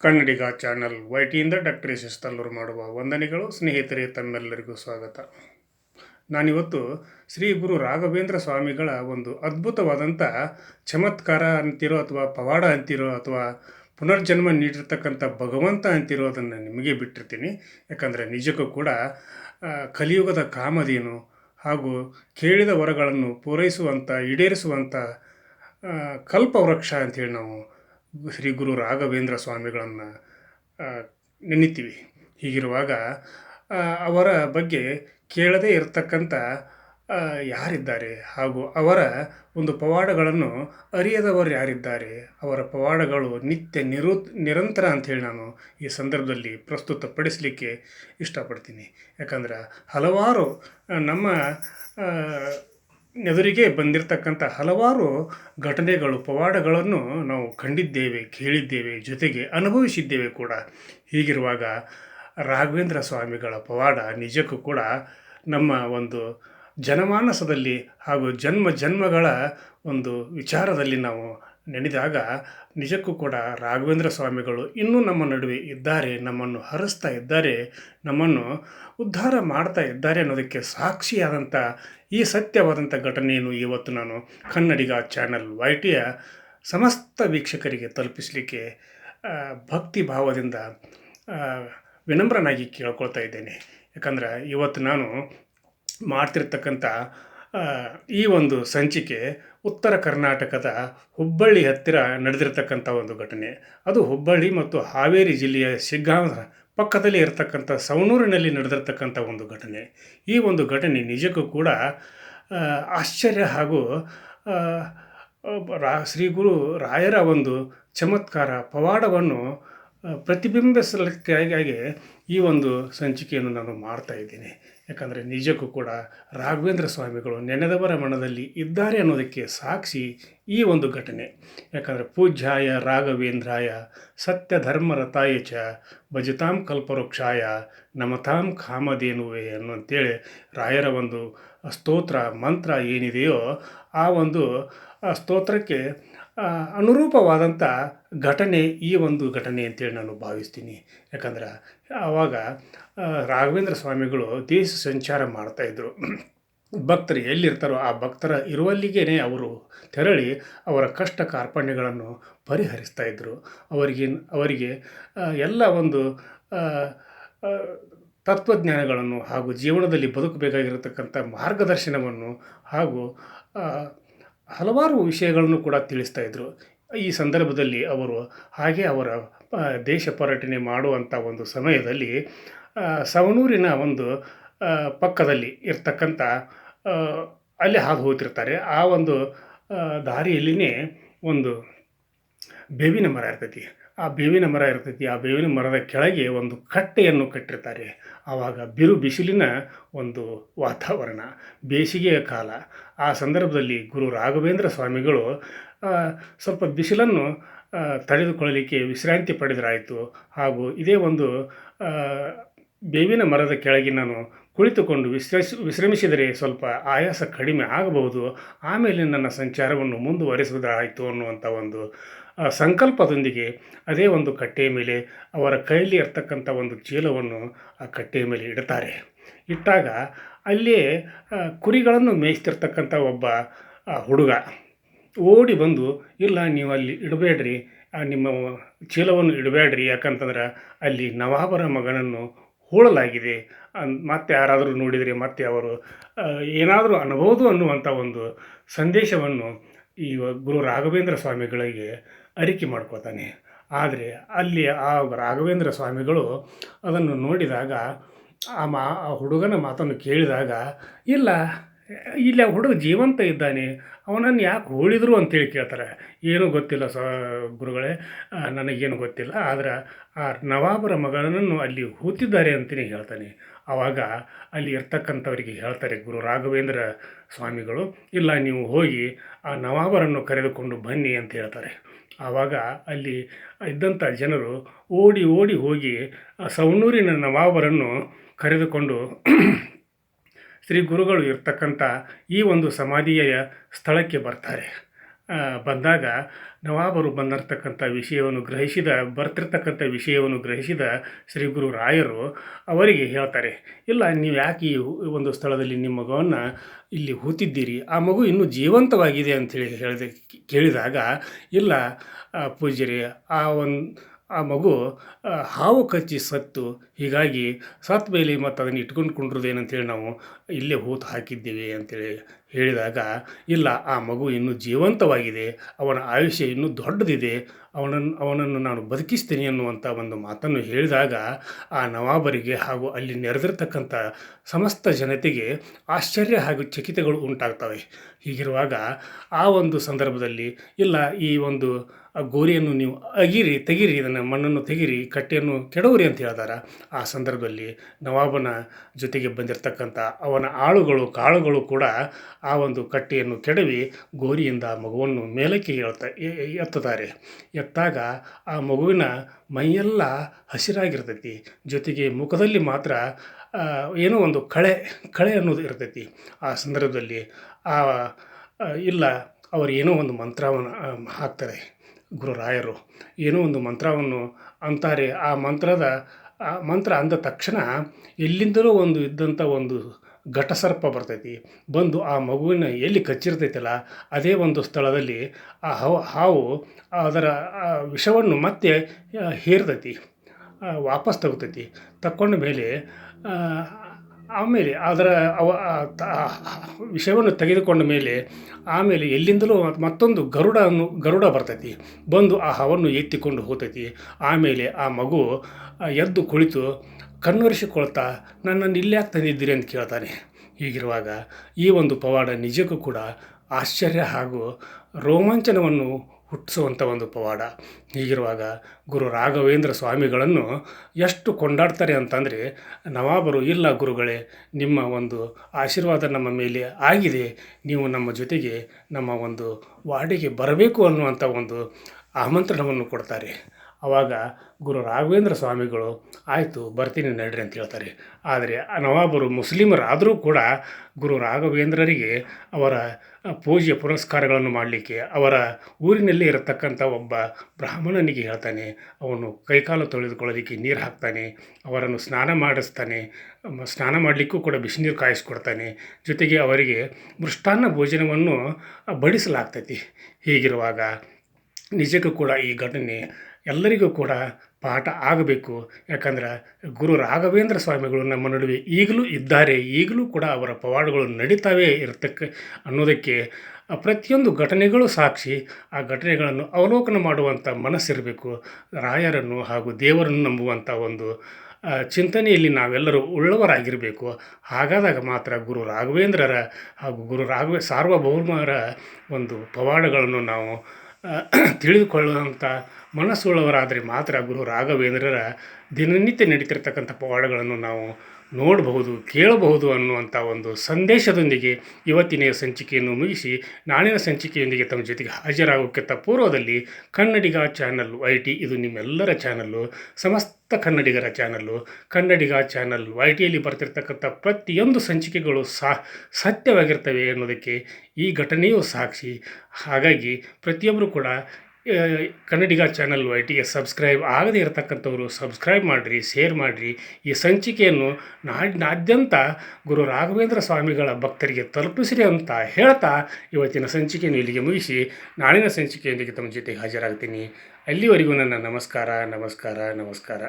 ಕನ್ನಡಿಗ channel ವೈಟಿಯಿಂದ doctor S S Talluru ಮಾಡುವ ವಂದನೆಗಳು, ಸ್ನೇಹಿತರೆ, ತಮ್ಮೆಲ್ಲರಿಗೂ ಸ್ವಾಗತ. ನಾನಿವತ್ತು ಶ್ರೀ ಗುರು ರಾಘವೇಂದ್ರ ಸ್ವಾಮಿಗಳ ಒಂದು ಅದ್ಭುತವಾದಂಥ ಚಮತ್ಕಾರ ಅಂತಿರೋ ಅಥವಾ ಪವಾಡ ಅಂತಿರೋ ಅಥವಾ ಪುನರ್ಜನ್ಮ ನೀಡಿರ್ತಕ್ಕಂಥ ಭಗವಂತ ಅಂತಿರೋ ಅದನ್ನು ನಿಮಗೆ ಬಿಟ್ಟಿರ್ತೀನಿ. ಯಾಕಂದರೆ ನಿಜಕ್ಕೂ ಕೂಡ ಕಲಿಯುಗದ ಕಾಮಧೇನು ಹಾಗೂ ಕೇಳಿದ ವರಗಳನ್ನು ಪೂರೈಸುವಂಥ ಈಡೇರಿಸುವಂಥ ಕಲ್ಪವೃಕ್ಷ ಅಂಥೇಳಿ ನಾವು ಶ್ರೀ ಗುರು ರಾಘವೇಂದ್ರ ಸ್ವಾಮಿಗಳನ್ನು ನೆನಿತೀವಿ. ಹೀಗಿರುವಾಗ ಅವರ ಬಗ್ಗೆ ಕೇಳದೇ ಇರತಕ್ಕಂಥ ಯಾರಿದ್ದಾರೆ? ಹಾಗೂ ಅವರ ಒಂದು ಪವಾಡಗಳನ್ನು ಅರಿಯದವರು ಯಾರಿದ್ದಾರೆ? ಅವರ ಪವಾಡಗಳು ನಿತ್ಯ ನಿರು, ನಿರಂತರ ಅಂಥೇಳಿ ನಾನು ಈ ಸಂದರ್ಭದಲ್ಲಿ ಪ್ರಸ್ತುತಪಡಿಸಲಿಕ್ಕೆ ಇಷ್ಟಪಡ್ತೀನಿ. ಯಾಕಂದ್ರೆ ಹಲವಾರು ನಮ್ಮ ಎದುರಿಗೆ ಬಂದಿರತಕ್ಕಂಥ ಹಲವಾರು ಘಟನೆಗಳು, ಪವಾಡಗಳನ್ನು ನಾವು ಕಂಡಿದ್ದೇವೆ ಕೇಳಿದ್ದೇವೆ, ಜೊತೆಗೆ ಅನುಭವಿಸಿದ್ದೇವೆ ಕೂಡ. ಹೀಗಿರುವಾಗ ರಾಘವೇಂದ್ರ ಸ್ವಾಮಿಗಳ ಪವಾಡ ನಿಜಕ್ಕೂ ಕೂಡ ನಮ್ಮ ಒಂದು ಜನಮಾನಸದಲ್ಲಿ ಹಾಗೂ ಜನ್ಮ ಜನ್ಮಗಳ ಒಂದು ವಿಚಾರದಲ್ಲಿ ನಾವು ನೆನೆದಾಗ ನಿಜಕ್ಕೂ ಕೂಡ ರಾಘವೇಂದ್ರ ಸ್ವಾಮಿಗಳು ಇನ್ನೂ ನಮ್ಮ ನಡುವೆ ಇದ್ದಾರೆ, ನಮ್ಮನ್ನು ಹರಿಸ್ತಾ ಇದ್ದಾರೆ, ನಮ್ಮನ್ನು ಉದ್ಧಾರ ಮಾಡ್ತಾ ಇದ್ದಾರೆ ಅನ್ನೋದಕ್ಕೆ ಸಾಕ್ಷಿಯಾದಂಥ ಈ ಸತ್ಯವಾದಂಥ ಘಟನೆಯನ್ನು ಇವತ್ತು ನಾನು ಕನ್ನಡಿಗ ಚಾನಲ್ ವೈಟಿಯ ಸಮಸ್ತ ವೀಕ್ಷಕರಿಗೆ ತಲುಪಿಸಲಿಕ್ಕೆ ಭಕ್ತಿ ಭಾವದಿಂದ ವಿನಮ್ರನಾಗಿ ಕೇಳ್ಕೊಳ್ತಾ ಇದ್ದೇನೆ. ಯಾಕಂದ್ರೆ ಇವತ್ತು ನಾನು ಮಾಡ್ತಿರ್ತಕ್ಕಂಥ ಈ ಒಂದು ಸಂಚಿಕೆ ಉತ್ತರ ಕರ್ನಾಟಕದ ಹುಬ್ಬಳ್ಳಿ ಹತ್ತಿರ ನಡೆದಿರತಕ್ಕಂಥ ಒಂದು ಘಟನೆ. ಅದು ಹುಬ್ಬಳ್ಳಿ ಮತ್ತು ಹಾವೇರಿ ಜಿಲ್ಲೆಯ ಶಿಗ್ಗಾಂವ ಪಕ್ಕದಲ್ಲಿ ಇರತಕ್ಕಂಥ ಸವಣೂರಿನಲ್ಲಿ ನಡೆದಿರ್ತಕ್ಕಂಥ ಒಂದು ಘಟನೆ. ಈ ಒಂದು ಘಟನೆ ನಿಜಕ್ಕೂ ಕೂಡ ಆಶ್ಚರ್ಯ ಹಾಗೂ ರಾ, ಶ್ರೀ ಗುರು ರಾಯರ ಒಂದು ಚಮತ್ಕಾರ ಪವಾಡವನ್ನು ಪ್ರತಿಬಿಂಬಿಸಲಿಕ್ಕಾಗಿ ಈ ಒಂದು ಸಂಚಿಕೆಯನ್ನು ನಾನು ಮಾಡ್ತಾ ಇದ್ದೀನಿ. ಯಾಕಂದರೆ ನಿಜಕ್ಕೂ ಕೂಡ ರಾಘವೇಂದ್ರ ಸ್ವಾಮಿಗಳು ನೆನೆದವರ ಮನದಲ್ಲಿ ಇದ್ದಾರೆ ಅನ್ನೋದಕ್ಕೆ ಸಾಕ್ಷಿ ಈ ಒಂದು ಘಟನೆ. ಯಾಕಂದರೆ ಪೂಜ್ಯಾಯ ರಾಘವೇಂದ್ರಾಯ ಸತ್ಯ ಧರ್ಮರತಾಯ ಚ ಭಜತಾಂ ಕಲ್ಪವೃಕ್ಷಾಯ ನಮತಾಂ ಕಾಮಧೇನುವೆ ಅನ್ನುವಂಥೇಳಿ ರಾಯರ ಒಂದು ಸ್ತೋತ್ರ ಮಂತ್ರ ಏನಿದೆಯೋ ಆ ಒಂದು ಸ್ತೋತ್ರಕ್ಕೆ ಅನುರೂಪವಾದಂಥ ಘಟನೆ ಈ ಒಂದು ಘಟನೆ ಅಂತೇಳಿ ನಾನು ಭಾವಿಸ್ತೀನಿ. ಯಾಕಂದ್ರೆ ಆವಾಗ ರಾಘವೇಂದ್ರ ಸ್ವಾಮಿಗಳು ದೇಶ ಸಂಚಾರ ಮಾಡ್ತಾಯಿದ್ರು ಭಕ್ತರು ಎಲ್ಲಿರ್ತಾರೋ ಆ ಭಕ್ತರ ಇರುವಲ್ಲಿಗೇ ಅವರು ತೆರಳಿ ಅವರ ಕಷ್ಟ ಕಾರ್ಪಣ್ಯಗಳನ್ನು ಪರಿಹರಿಸ್ತಾ ಇದ್ದರು ಅವರಿಗೆ ಅವರಿಗೆ ಎಲ್ಲ ಒಂದು ತತ್ವಜ್ಞಾನಗಳನ್ನು ಹಾಗೂ ಜೀವನದಲ್ಲಿ ಬದುಕಬೇಕಾಗಿರತಕ್ಕಂಥ ಮಾರ್ಗದರ್ಶನವನ್ನು ಹಾಗೂ ಹಲವಾರು ವಿಷಯಗಳನ್ನು ಕೂಡ ತಿಳಿಸ್ತಾ ಇದ್ದರು ಈ ಸಂದರ್ಭದಲ್ಲಿ ಅವರು ಹಾಗೆ ಅವರ ದೇಶ ಪರ್ಯಟನೆ ಮಾಡುವಂಥ ಒಂದು ಸಮಯದಲ್ಲಿ ಸವಣೂರಿನ ಒಂದು ಪಕ್ಕದಲ್ಲಿ ಇರ್ತಕ್ಕಂಥ ಅಲ್ಲಿ ಹಾದು ಹೋಗ್ತಿರ್ತಾರೆ. ಆ ಒಂದು ದಾರಿಯಲ್ಲಿನೇ ಒಂದು ಬೇವಿನ ಮರ ಇರ್ತೈತಿ. ಆ ಬೇವಿನ ಮರ ಇರ್ತೈತಿ, ಆ ಬೇವಿನ ಮರದ ಕೆಳಗೆ ಒಂದು ಕಟ್ಟೆಯನ್ನು ಕಟ್ಟಿರ್ತಾರೆ. ಆವಾಗ ಬಿರು ಬಿಸಿಲಿನ ಒಂದು ವಾತಾವರಣ, ಬೇಸಿಗೆಯ ಕಾಲ. ಆ ಸಂದರ್ಭದಲ್ಲಿ ಗುರು ರಾಘವೇಂದ್ರ ಸ್ವಾಮಿಗಳು ಸ್ವಲ್ಪ ಬಿಸಿಲನ್ನು ತಡೆದುಕೊಳ್ಳಲಿಕ್ಕೆ ವಿಶ್ರಾಂತಿ ಪಡೆದರಾಯಿತು. ಹಾಗೂ ಇದೇ ಒಂದು ಬೇವಿನ ಮರದ ಕೆಳಗೆ ನಾನು ಕುಳಿತುಕೊಂಡು ವಿಶ್ರಮಿಸಿ, ವಿಶ್ರಮಿಸಿದರೆ ಸ್ವಲ್ಪ ಆಯಾಸ ಕಡಿಮೆ ಆಗಬಹುದು. ಆಮೇಲೆ ನನ್ನ ಸಂಚಾರವನ್ನು ಮುಂದುವರಿಸುವುದಾಯಿತು ಅನ್ನುವಂಥ ಒಂದು ಆ, ಸಂಕಲ್ಪದೊಂದಿಗೆ ಅದೇ ಒಂದು ಕಟ್ಟೆಯ ಮೇಲೆ ಅವರ ಕೈಯಲ್ಲಿ ಇರ್ತಕ್ಕಂಥ ಒಂದು ಚೀಲವನ್ನು ಆ ಕಟ್ಟೆಯ ಮೇಲೆ ಇಡ್ತಾರೆ. ಇಟ್ಟಾಗ ಅಲ್ಲಿ ಕುರಿಗಳನ್ನು ಮೇಯಿಸ್ತಿರ್ತಕ್ಕಂಥ ಒಬ್ಬ ಹುಡುಗ ಓಡಿ ಬಂದು ಇಲ್ಲ ನೀವು ಅಲ್ಲಿ ಇಡಬೇಡ್ರಿ ನಿಮ್ಮ ಚೀಲವನ್ನು ಇಡಬೇಡ್ರಿ ಯಾಕಂತಂದ್ರೆ ಅಲ್ಲಿ ನವಾಬರ ಮಗನನ್ನು ಹೂಳಲಾಗಿದೆ. ಮತ್ತೆ ಯಾರಾದರೂ ನೋಡಿದರೆ ಮತ್ತೆ ಅವರು ಏನಾದರೂ ಅನ್ಬೋದು ಅನ್ನುವಂಥ ಒಂದು ಸಂದೇಶವನ್ನು ಈ ಗುರು ರಾಘವೇಂದ್ರ ಸ್ವಾಮಿಗಳಿಗೆ ಅರಿಕೆ ಮಾಡ್ಕೋತಾನೆ. ಆದರೆ ಅಲ್ಲಿ ಆ ರಾಘವೇಂದ್ರ ಸ್ವಾಮಿಗಳು ಅದನ್ನು ನೋಡಿದಾಗ ಆ ಮಾ, ಆ ಹುಡುಗನ ಮಾತನ್ನು ಕೇಳಿದಾಗ, ಇಲ್ಲ, ಇಲ್ಲಿ ಆ ಹುಡುಗ ಜೀವಂತ ಇದ್ದಾನೆ, ಅವನನ್ನು ಯಾಕೆ ಹೋಳಿದ್ರು ಅಂತೇಳಿ ಕೇಳ್ತಾರೆ. ಏನೂ ಗೊತ್ತಿಲ್ಲ ಸ, ಗುರುಗಳೇ ನನಗೇನು ಗೊತ್ತಿಲ್ಲ, ಆದರೆ ಆ ನವಾಬರ ಮಗನನ್ನು ಅಲ್ಲಿ ಹೂತಿದ್ದಾರೆ ಅಂತಲೇ ಹೇಳ್ತಾನೆ. ಆವಾಗ ಅಲ್ಲಿ ಇರ್ತಕ್ಕಂಥವರಿಗೆ ಹೇಳ್ತಾರೆ ಗುರು ರಾಘವೇಂದ್ರ ಸ್ವಾಮಿಗಳು, ಇಲ್ಲ, ನೀವು ಹೋಗಿ ಆ ನವಾಬರನ್ನು ಕರೆದುಕೊಂಡು ಬನ್ನಿ ಅಂತ ಹೇಳ್ತಾರೆ. ಆವಾಗ ಅಲ್ಲಿ ಇದ್ದಂಥ ಜನರು ಓಡಿ ಓಡಿ ಹೋಗಿ ಸವಣೂರಿನ ನವಾಬರನ್ನು ಕರೆದುಕೊಂಡು ಶ್ರೀ ಗುರುಗಳು ಇರ್ತಕ್ಕಂಥ ಈ ಒಂದು ಸಮಾಧಿಯ ಸ್ಥಳಕ್ಕೆ ಬರ್ತಾರೆ. ಬಂದಾಗ ನವಾಬರು ಬಂದಿರತಕ್ಕಂಥ ವಿಷಯವನ್ನು ಗ್ರಹಿಸಿದ, ಬರ್ತಿರ್ತಕ್ಕಂಥ ವಿಷಯವನ್ನು ಗ್ರಹಿಸಿದ ಶ್ರೀ ಗುರು ರಾಯರು ಅವರಿಗೆ ಹೇಳ್ತಾರೆ, ಇಲ್ಲ, ನೀವು ಯಾಕೆ ಈ ಒಂದು ಸ್ಥಳದಲ್ಲಿ ನಿಮ್ಮ ಮಗುವನ್ನು ಇಲ್ಲಿ ಹೂತಿದ್ದೀರಿ? ಆ ಮಗು ಇನ್ನೂ ಜೀವಂತವಾಗಿದೆ ಅಂತೇಳಿ ಹೇಳಿದ, ಕೇಳಿದಾಗ, ಇಲ್ಲ ಪೂಜ್ಯರಿ, ಆ ಒಂದು, ಆ ಮಗು ಹಾವು ಕಚ್ಚಿ ಸತ್ತು ಹೀಗಾಗಿ ಸತ್ತ ಮೇಲೆ ಮತ್ತು ಅದನ್ನು ಇಟ್ಕೊಂಡು ಕುಂಡ್ರದೇನಂತೇಳಿ ನಾವು ಇಲ್ಲೇ ಹೂತು ಹಾಕಿದ್ದೀವಿ ಅಂತೇಳಿ ಹೇಳಿದಾಗ, ಇಲ್ಲ, ಆ ಮಗು ಇನ್ನೂ ಜೀವಂತವಾಗಿದೆ, ಅವನ ಆಯುಷ್ಯ ಇನ್ನೂ ದೊಡ್ಡದಿದೆ ಅವನನ್ನು ಅವನನ್ನು ನಾನು ಬದುಕಿಸ್ತೀನಿ ಅನ್ನುವಂಥ ಒಂದು ಮಾತನ್ನು ಹೇಳಿದಾಗ, ಆ ನವಾಬರಿಗೆ ಹಾಗೂ ಅಲ್ಲಿ ನೆರೆದಿರ್ತಕ್ಕಂಥ ಸಮಸ್ತ ಜನತೆಗೆ ಆಶ್ಚರ್ಯ ಹಾಗೂ ಚಕಿತಗಳು ಉಂಟಾಗ್ತವೆ. ಹೀಗಿರುವಾಗ ಆ ಒಂದು ಸಂದರ್ಭದಲ್ಲಿ, ಇಲ್ಲ, ಈ ಒಂದು ಆ ಗೋರಿಯನ್ನು ನೀವು ಅಗಿರಿ, ತೆಗಿರಿ ಇದನ್ನು ಮಣ್ಣನ್ನು ತೆಗಿರಿ, ಕಟ್ಟೆಯನ್ನು ಕೆಡವುರಿ ಅಂತ ಹೇಳ್ತಾರೆ ಆ ಸಂದರ್ಭದಲ್ಲಿ ನವಾಬನ ಜೊತೆಗೆ ಬಂದಿರತಕ್ಕಂಥ ಅವನ ಆಳುಗಳು ಕಾಳುಗಳು ಕೂಡ ಆ ಒಂದು ಕಟ್ಟೆಯನ್ನು ಕೆಡವಿ ಗೋರಿಯಿಂದ ಮಗುವನ್ನು ಮೇಲಕ್ಕೆ ಹೇಳ್ತ ಎತ್ತುತ್ತಾರೆ. ಎತ್ತಾಗ ಆ ಮಗುವಿನ ಮೈಯೆಲ್ಲ ಹಸಿರಾಗಿರ್ತೈತಿ. ಜೊತೆಗೆ ಮುಖದಲ್ಲಿ ಮಾತ್ರ ಏನೋ ಒಂದು ಕಳೆ ಕಳೆ ಅನ್ನೋದು ಇರ್ತೈತಿ. ಆ ಸಂದರ್ಭದಲ್ಲಿ ಆ, ಇಲ್ಲ ಅವರು ಏನೋ ಒಂದು ಮಂತ್ರವನ್ನು ಹಾಕ್ತಾರೆ ಗುರುರಾಯರು. ಏನೋ ಒಂದು ಮಂತ್ರವನ್ನು ಅಂತಾರೆ. ಆ ಮಂತ್ರದ ಆ ಮಂತ್ರ ಅಂದ ತಕ್ಷಣ ಎಲ್ಲಿಂದಲೂ ಒಂದು ಇದ್ದಂಥ ಒಂದು ಘಟಸರ್ಪ ಬರ್ತೈತಿ. ಬಂದು ಆ ಮಗುವಿನ ಎಲ್ಲಿ ಕಚ್ಚಿರ್ತೈತಲ್ಲ, ಅದೇ ಒಂದು ಸ್ಥಳದಲ್ಲಿ ಆ ಹಾವು ಹಾವು ಅದರ ವಿಷವನ್ನು ಮತ್ತೆ ಹೇರ್ತೈತಿ ವಾಪಸ್ ತಗೋತೈತಿ. ತಕ್ಕೊಂಡ ಮೇಲೆ ಆಮೇಲೆ ಅದರ ಅವ ವಿಷಯವನ್ನು ತೆಗೆದುಕೊಂಡ ಮೇಲೆ ಆಮೇಲೆ ಎಲ್ಲಿಂದಲೂ ಮತ್ತೊಂದು ಗರುಡ ಅನ್ನು ಗರುಡ ಬರ್ತೈತಿ. ಬಂದು ಆ ಹವನ್ನು ಎತ್ತಿಕೊಂಡು ಹೋಗ್ತೈತಿ ಆಮೇಲೆ ಆ ಮಗು ಎದ್ದು ಕುಳಿತು ಕಣ್ಣೊರೆಸಿಕೊಳ್ತಾ ನನ್ನನ್ನು ಇಲ್ಲಿ ತಂದಿದ್ದೀರಿ? ಅಂತ ಕೇಳ್ತಾನೆ. ಹೀಗಿರುವಾಗ ಈ ಒಂದು ಪವಾಡ ನಿಜಕ್ಕೂ ಕೂಡ ಆಶ್ಚರ್ಯ ಹಾಗೂ ರೋಮಾಂಚನವನ್ನು ಹುಟ್ಟಿಸುವಂಥ ಒಂದು ಪವಾಡ. ಹೀಗಿರುವಾಗ ಗುರು ರಾಘವೇಂದ್ರ ಸ್ವಾಮಿಗಳನ್ನು ಎಷ್ಟು ಕೊಂಡಾಡ್ತಾರೆ ಅಂತಂದರೆ, ನವಾಬರು ಇಲ್ಲ ಗುರುಗಳೇ, ನಿಮ್ಮ ಒಂದು ಆಶೀರ್ವಾದ ನಮ್ಮ ಮೇಲೆ ಆಗಿದೆ, ನೀವು ನಮ್ಮ ಜೊತೆಗೆ ನಮ್ಮ ಒಂದು ವಾರ್ಡಿಗೆ ಬರಬೇಕು ಅನ್ನುವಂಥ ಒಂದು ಆಮಂತ್ರಣವನ್ನು ಕೊಡ್ತಾರೆ. ಆವಾಗ ಗುರು ರಾಘವೇಂದ್ರ ಸ್ವಾಮಿಗಳು, ಆಯಿತು, ಬರ್ತೀನಿ ನಡ್ರಿ ಅಂತ ಹೇಳ್ತಾರೆ. ಆದರೆ ನವಾಬರು ಮುಸ್ಲಿಮರಾದರೂ ಕೂಡ ಗುರು ರಾಘವೇಂದ್ರರಿಗೆ ಅವರ ಪೂಜೆ ಪುರಸ್ಕಾರಗಳನ್ನು ಮಾಡಲಿಕ್ಕೆ ಅವರ ಊರಿನಲ್ಲಿ ಇರತಕ್ಕಂಥ ಒಬ್ಬ ಬ್ರಾಹ್ಮಣನಿಗೆ ಹೇಳ್ತಾನೆ. ಅವನು ಕೈಕಾಲು ತೊಳೆದುಕೊಳ್ಳೋದಕ್ಕೆ ನೀರು ಹಾಕ್ತಾನೆ. ಅವರನ್ನು ಸ್ನಾನ ಮಾಡಿಸ್ತಾನೆ. ಸ್ನಾನ ಮಾಡಲಿಕ್ಕೂ ಕೂಡ ಬಿಸಿನೀರು ಕಾಯಿಸ್ಕೊಡ್ತಾನೆ. ಜೊತೆಗೆ ಅವರಿಗೆ ಮೃಷ್ಟಾನ್ನ ಭೋಜನವನ್ನು ಬಡಿಸಲಾಗ್ತೈತಿ. ಹೀಗಿರುವಾಗ ನಿಜಕ್ಕೂ ಕೂಡ ಈ ಘಟನೆ ಎಲ್ಲರಿಗೂ ಕೂಡ ಪಾಠ ಆಗಬೇಕು. ಯಾಕಂದ್ರೆ ಗುರು ರಾಘವೇಂದ್ರ ಸ್ವಾಮಿಗಳು ನಮ್ಮ ನಡುವೆ ಈಗಲೂ ಇದ್ದಾರೆ. ಈಗಲೂ ಕೂಡ ಅವರ ಪವಾಡಗಳು ನಡೀತಾವೇ ಇರತಕ್ಕ ಅನ್ನೋದಕ್ಕೆ ಪ್ರತಿಯೊಂದು ಘಟನೆಗಳು ಸಾಕ್ಷಿ. ಆ ಘಟನೆಗಳನ್ನು ಅವಲೋಕನ ಮಾಡುವಂಥ ಮನಸ್ಸಿರಬೇಕು. ರಾಯರನ್ನು ಹಾಗೂ ದೇವರನ್ನು ನಂಬುವಂಥ ಒಂದು ಚಿಂತನೆಯಲ್ಲಿ ನಾವೆಲ್ಲರೂ ಉಳ್ಳವರಾಗಿರಬೇಕು. ಹಾಗಾದಾಗ ಮಾತ್ರ ಗುರು ರಾಘವೇಂದ್ರರ ಹಾಗೂ ಗುರು ರಾಘವೇ ಸಾರ್ವಭೌಮರ ಒಂದು ಪವಾಡಗಳನ್ನು ನಾವು ತಿಳಿದುಕೊಳ್ಳುವಂಥ ಮನಸ್ಸುಳ್ಳವರಾದರೆ ಮಾತ್ರ ಗುರು ರಾಘವೇಂದ್ರರ ದಿನನಿತ್ಯ ನಡೀತಿರ್ತಕ್ಕಂಥ ಪವಾಡಗಳನ್ನು ನಾವು ನೋಡಬಹುದು, ಕೇಳಬಹುದು ಅನ್ನುವಂಥ ಒಂದು ಸಂದೇಶದೊಂದಿಗೆ ಇವತ್ತಿನ ಸಂಚಿಕೆಯನ್ನು ಮುಗಿಸಿ ನಾಳಿನ ಸಂಚಿಕೆಯೊಂದಿಗೆ ತಮ್ಮ ಜೊತೆಗೆ ಹಾಜರಾಗೋಕ್ಕಿಂತ ಪೂರ್ವದಲ್ಲಿ ಕನ್ನಡಿಗ ಚಾನಲ್ ವೈ ಟಿ ಇದು ನಿಮ್ಮೆಲ್ಲರ ಚಾನಲ್ಲು, ಸಮಸ್ತ ಕನ್ನಡಿಗರ ಚಾನಲ್ಲು. ಕನ್ನಡಿಗ ಚಾನಲ್ ವೈ ಟಿಯಲ್ಲಿ ಬರ್ತಿರ್ತಕ್ಕಂಥ ಪ್ರತಿಯೊಂದು ಸಂಚಿಕೆಗಳು ಸಾ, ಸತ್ಯವಾಗಿರ್ತವೆ ಅನ್ನೋದಕ್ಕೆ ಈ ಘಟನೆಯೂ ಸಾಕ್ಷಿ. ಹಾಗಾಗಿ ಪ್ರತಿಯೊಬ್ಬರು ಕೂಡ ಕನ್ನಡಿಗ ಚಾನಲ್ ವೈ ಟಿಗೆ ಸಬ್ಸ್ಕ್ರೈಬ್ ಆಗದೇ ಇರತಕ್ಕಂಥವರು ಸಬ್ಸ್ಕ್ರೈಬ್ ಮಾಡಿರಿ ಶೇರ್ ಮಾಡಿರಿ. ಈ ಸಂಚಿಕೆಯನ್ನು ನಾಡಿನಾದ್ಯಂತ ಗುರು ರಾಘವೇಂದ್ರ ಸ್ವಾಮಿಗಳ ಭಕ್ತರಿಗೆ ತಲುಪಿಸಿರಿ ಅಂತ ಹೇಳ್ತಾ ಇವತ್ತಿನ ಸಂಚಿಕೆಯನ್ನು ಇಲ್ಲಿಗೆ ಮುಗಿಸಿ, ನಾಳಿನ ಸಂಚಿಕೆಯೊಂದಿಗೆ ತಮ್ಮ ಜೊತೆಗೆ ಹಾಜರಾಗ್ತೀನಿ. ಅಲ್ಲಿವರೆಗೂ ನನ್ನ ನಮಸ್ಕಾರ ನಮಸ್ಕಾರ ನಮಸ್ಕಾರ.